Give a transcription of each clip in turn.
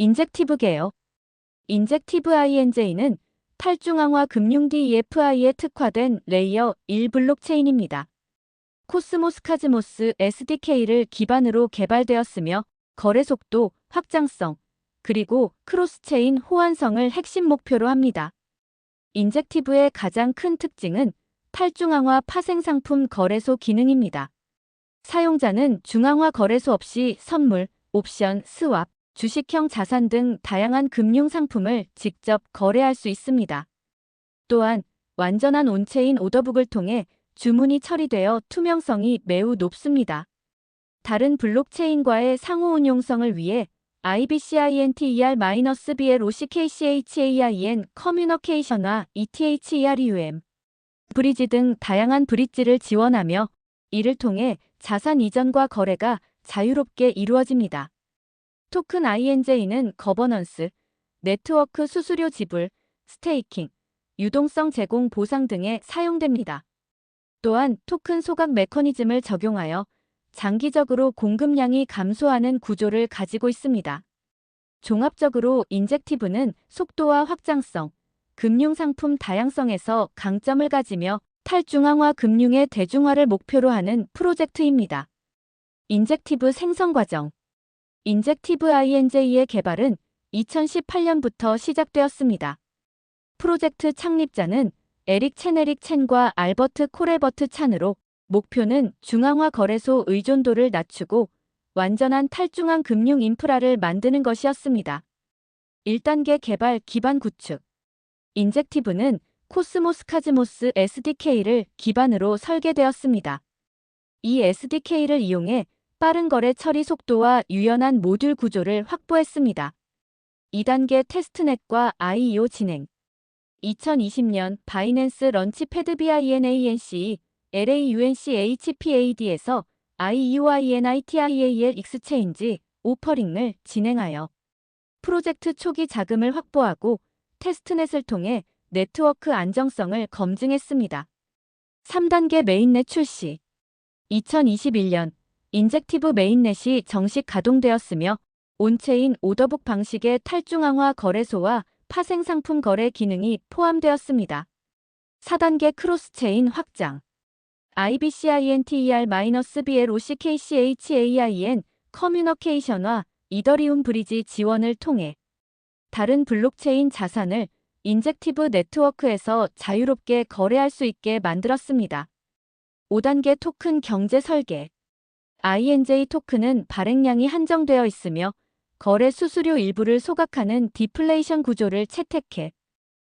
인젝티브 계열 인젝티브 INJ는 탈중앙화 금융 DEFI에 특화된 레이어 1 블록체인입니다. 코스모스 카즈모스 SDK를 기반으로 개발되었으며 거래 속도, 확장성, 그리고 크로스체인 호환성을 핵심 목표로 합니다. 인젝티브의 가장 큰 특징은 탈중앙화 파생 상품 거래소 기능입니다. 사용자는 중앙화 거래소 없이 선물, 옵션, 스왑, 주식형 자산 등 다양한 금융 상품을 직접 거래할 수 있습니다. 또한 완전한 온체인 오더북을 통해 주문이 처리되어 투명성이 매우 높습니다. 다른 블록체인과의 상호 운용성을 위해 IBCINTER-BL OCKCHAIN 커뮤니케이션과 E ETHEREUM 브리지 등 다양한 브릿지를 지원하며 이를 통해 자산 이전과 거래가 자유롭게 이루어집니다. 토큰 INJ는 거버넌스, 네트워크 수수료 지불, 스테이킹, 유동성 제공 보상 등에 사용됩니다. 또한 토큰 소각 메커니즘을 적용하여 장기적으로 공급량이 감소하는 구조를 가지고 있습니다. 종합적으로 인젝티브는 속도와 확장성, 금융상품 다양성에서 강점을 가지며 탈중앙화 금융의 대중화를 목표로 하는 프로젝트입니다. 인젝티브 생성 과정 인젝티브 INJ의 개발은 2018년부터 시작되었습니다. 프로젝트 창립자는 에릭 체네릭 첸과 알버트 코레버트 찬으로 목표는 중앙화 거래소 의존도를 낮추고 완전한 탈중앙 금융 인프라를 만드는 것이었습니다. 1단계 개발 기반 구축 인젝티브는 코스모스 카즈모스 SDK를 기반으로 설계되었습니다. 이 SDK를 이용해 빠른 거래 처리 속도와 유연한 모듈 구조를 확보했습니다. 2단계 테스트넷과 IEO 진행 2020년 바이낸스 런치패드 BINANC LAUNC HPAD에서 E IUINITIAL 익스체인지 오퍼링을 진행하여 프로젝트 초기 자금을 확보하고 테스트넷을 통해 네트워크 안정성을 검증했습니다. 3단계 메인넷 출시 2021년 인젝티브 메인넷이 정식 가동되었으며 온체인 오더북 방식의 탈중앙화 거래소와 파생상품 거래 기능이 포함되었습니다. 4단계 크로스체인 확장 IBCINTER-BL OCKCHAIN 커뮤니케이션과 이더리움 브리지 지원을 통해 다른 블록체인 자산을 인젝티브 네트워크에서 자유롭게 거래할 수 있게 만들었습니다. 5단계 토큰 경제 설계 INJ 토큰은 발행량이 한정되어 있으며 거래 수수료 일부를 소각하는 디플레이션 구조를 채택해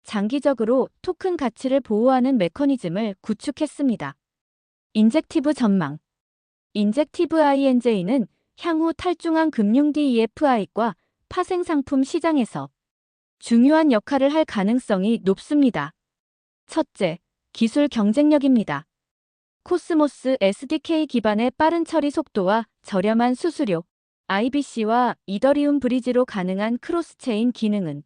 장기적으로 토큰 가치를 보호하는 메커니즘을 구축했습니다. 인젝티브 전망 인젝티브 INJ는 향후 탈중앙 금융 DEFI과 파생상품 시장에서 중요한 역할을 할 가능성이 높습니다. 첫째, 기술 경쟁력입니다. 코스모스 SDK 기반의 빠른 처리 속도와 저렴한 수수료, IBC와 이더리움 브리지로 가능한 크로스체인 기능은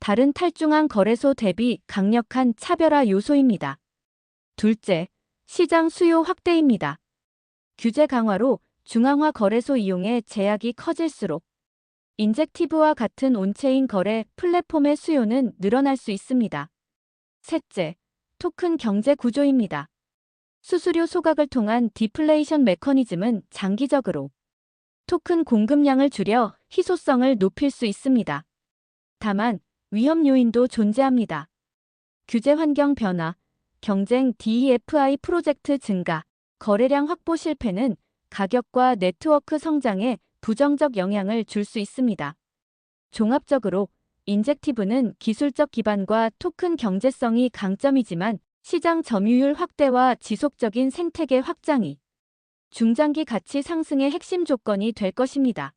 다른 탈중앙 거래소 대비 강력한 차별화 요소입니다. 둘째, 시장 수요 확대입니다. 규제 강화로 중앙화 거래소 이용의 제약이 커질수록 인젝티브와 같은 온체인 거래 플랫폼의 수요는 늘어날 수 있습니다. 셋째, 토큰 경제 구조입니다. 수수료 소각을 통한 디플레이션 메커니즘은 장기적으로 토큰 공급량을 줄여 희소성을 높일 수 있습니다. 다만 위험 요인도 존재합니다. 규제 환경 변화, 경쟁 DEFI 프로젝트 증가, 거래량 확보 실패는 가격과 네트워크 성장에 부정적 영향을 줄 수 있습니다. 종합적으로 인젝티브는 기술적 기반과 토큰 경제성이 강점이지만 시장 점유율 확대와 지속적인 생태계 확장이 중장기 가치 상승의 핵심 조건이 될 것입니다.